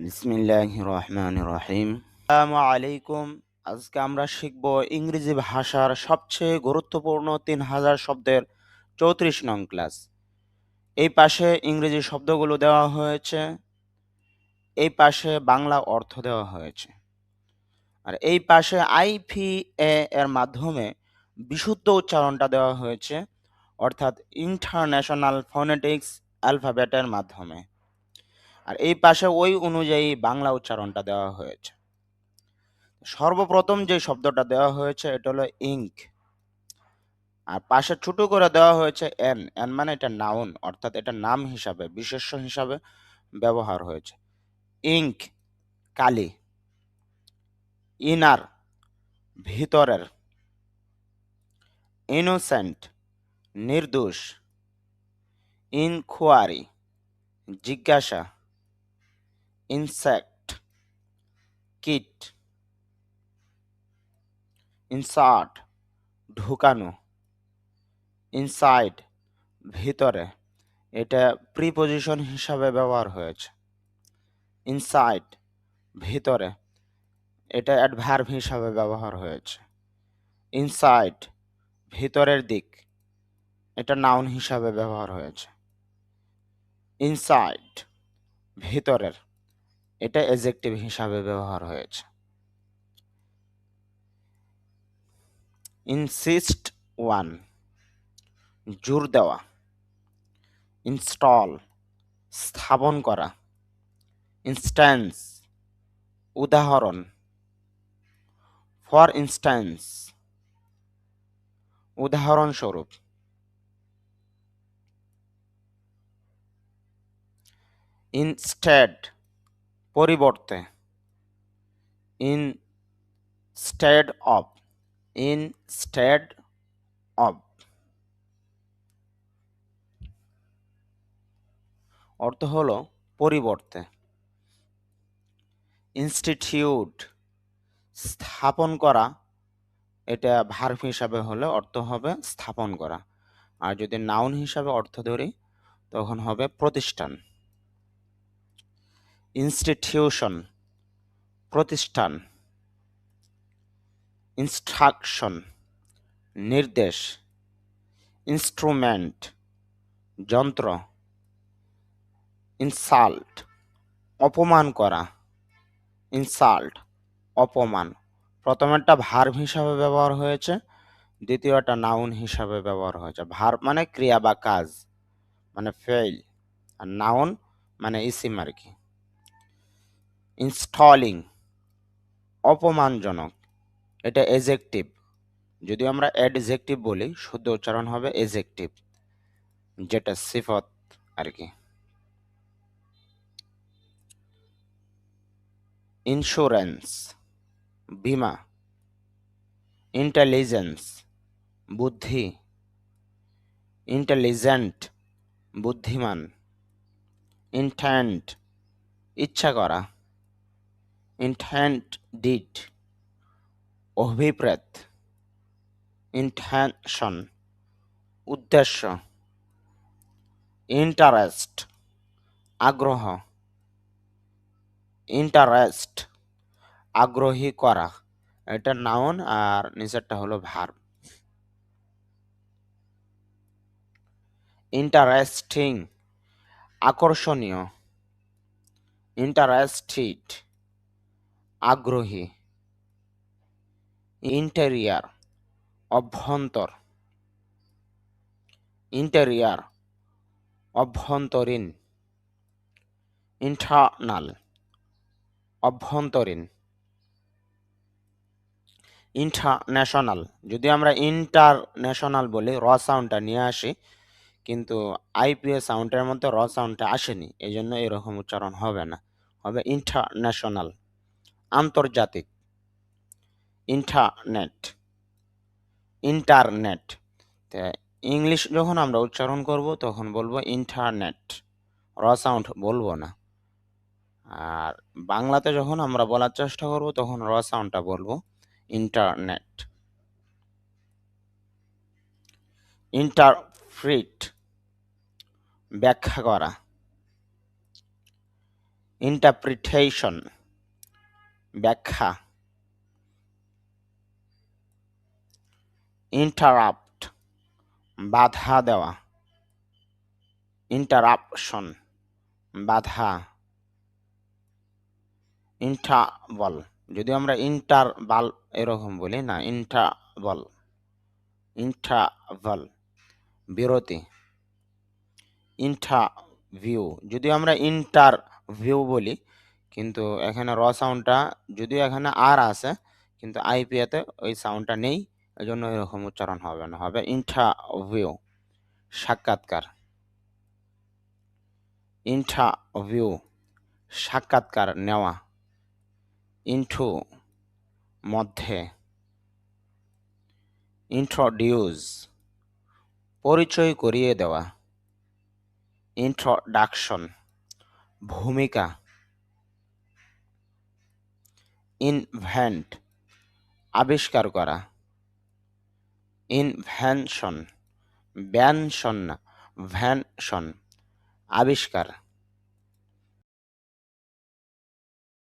রহিম আসসালামু আলাইকুম আজকে আমরা শিখব ইংরেজি ভাষার সবচেয়ে গুরুত্বপূর্ণ তিন হাজার শব্দের চৌত্রিশ নং ক্লাস। এই পাশে ইংরেজি শব্দগুলো দেওয়া হয়েছে। এই পাশে বাংলা অর্থ দেওয়া হয়েছে। আর এই পাশে আইপি এর মাধ্যমে বিশুদ্ধ উচ্চারণটা দেওয়া হয়েছে, অর্থাৎ ইন্টারন্যাশনাল ফোনেটিক্স অ্যালফাবেটের মাধ্যমে। আর এই পাশে ওই অনুযায়ী বাংলা উচ্চারণটা দেওয়া হয়েছে। সর্বপ্রথম যে শব্দটা দেওয়া হয়েছে, এটা হলো ইঙ্ক। আর পাশে ছোট করে দেওয়া হয়েছে এন। এন মানে এটা নাউন অর্থাৎ এটা নাম হিসাবে, বিশেষ্য হিসাবে ব্যবহার হয়েছে। ইঙ্ক, কালি। ইনার, ভিতরের। ইনোসেন্ট, নির্দোষ। ইনকোয়ারি জিজ্ঞাসা। ইনসেক্ট কিট ইনসার্ট ঢুকানো ইনসাইড ভিতরে। এটা প্রিপোজিশন হিসাবে ব্যবহার হয়েছে। ইনসাইড ভিতরে। এটা অ্যাডভার্ব হিসাবে ব্যবহার হয়েছে। ইনসাইড ভিতরের দিক। এটা নাউন হিসাবে ব্যবহার হয়েছে। ইনসাইড ভিতরের। এটা এজেক্টিভ হিসাবে ব্যবহার হয়েছে। ইনসিস্ট ওয়ান জোর দেওয়া। ইনস্টল স্থাপন করা। ইনস্ট্যান্স উদাহরণ। ফর ইনস্ট্যান্স উদাহরণস্বরূপ। ইনস্টেড পরিবর্তে instead of instead of অর্থ হলো পরিবর্তে ইনস্টিটিউট স্থাপন করা, এটা ভার্ভ হিসাবে হলে অর্থ হবে স্থাপন করা, আর যদি নাউন হিসাবে অর্থ ধরি, তখন হবে প্রতিষ্ঠান। ইনস্টিটিউশন প্রতিষ্ঠান ইনস্ট্রাকশন নির্দেশ ইনস্ট্রুমেন্ট যন্ত্র ইনসাল্ট অপমান করা ইনসাল্ট অপমান। প্রথমেরটা ভার্ব হিসাবে ব্যবহার হয়েছে দ্বিতীয়টা নাউন হিসাবে ব্যবহার হয়েছে। ভার্ব মানে ক্রিয়া বা কাজ মানে ফেইল আর নাউন মানে ইসিম আর কি। ইনস্টলিং অপমানজনক। এটা এজেকটিভ যদি আমরা অ্যাডজেক্টিভ বলি, শুদ্ধ উচ্চারণ হবে এজেকটিভ যেটা সিফত আর কি। ইন্স্যুরেন্স বিমা ইন্টেলিজেন্স বুদ্ধি ইন্টেলিজেন্ট বুদ্ধিমান ইনট্যান্ট ইচ্ছা করা। ইনট্যান্ট ডিট অভিপ্রেত ইন্টেনশন উদ্দেশ্য ইন্টারেস্ট আগ্রহ ইন্টারেস্ট আগ্রহী করা। এটা নাউন আর নিচেরটা হলো ভার ইন্টারেস্টিং আকর্ষণীয় ইন্টারেস্টেড আগ্রহী। ইন্টেরিয়ার, অভ্যন্তর। ইন্টেরিয়ার, অভ্যন্তরীণ। ইন্টারনাল, অভ্যন্তরীণ। ইন্টারন্যাশনাল, যদি আমরা ইন্টারন্যাশনাল বলি, র সাউন্ডটা নিয়ে আসি, কিন্তু আইপিএস সাউন্ডের মধ্যে র সাউন্ডটা আসেনি এই জন্য এরকম উচ্চারণ হবে না। হবে ইন্টারন্যাশনাল। আন্তর্জাতিক। ইন্টারনেট। ইন্টারনেট। ইংলিশ যখন আমরা উচ্চারণ করব, তখন বলব ইন্টারনেট। র সাউন্ড বলব না। আর বাংলাতে যখন আমরা বলার চেষ্টা করব, তখন র সাউন্ডটা বলব ইন্টারনেট। ইন্টারফ্রিট ব্যাখ্যা করা। ইন্টারপ্রিটেশন। ব্যাখ্যা। ইন্টারাপ্ট বাধা দেওয়া। ইন্টারাপশন বাধা। ইন্টারবল যদি আমরা ইন্টারবাল এরকম বলি, না ইন্টারবল ইন্টারভাল বিরতি। ইন্টারভিউ যদি আমরা ইন্টারভিউ বলি কিন্তু এখানে র সাউন্ডটা যদিও এখানে আর আছে, কিন্তু আইপিএতে ওই সাউন্ডটা নেই এই জন্য এরকম উচ্চারণ হবে না। হবে ইন্টারভিউ সাক্ষাৎকার। ইন্টারভিউ সাক্ষাৎকার নেওয়া। ইন্টু মধ্যে। ইন্ট্রোডিউস পরিচয় করিয়ে দেওয়া। ইন্ট্রোডাকশন ভূমিকা। ইনভেন্ট আবিষ্কার করা। ইনভেনশন ব্যানশন না ভ্যানশন আবিষ্কার।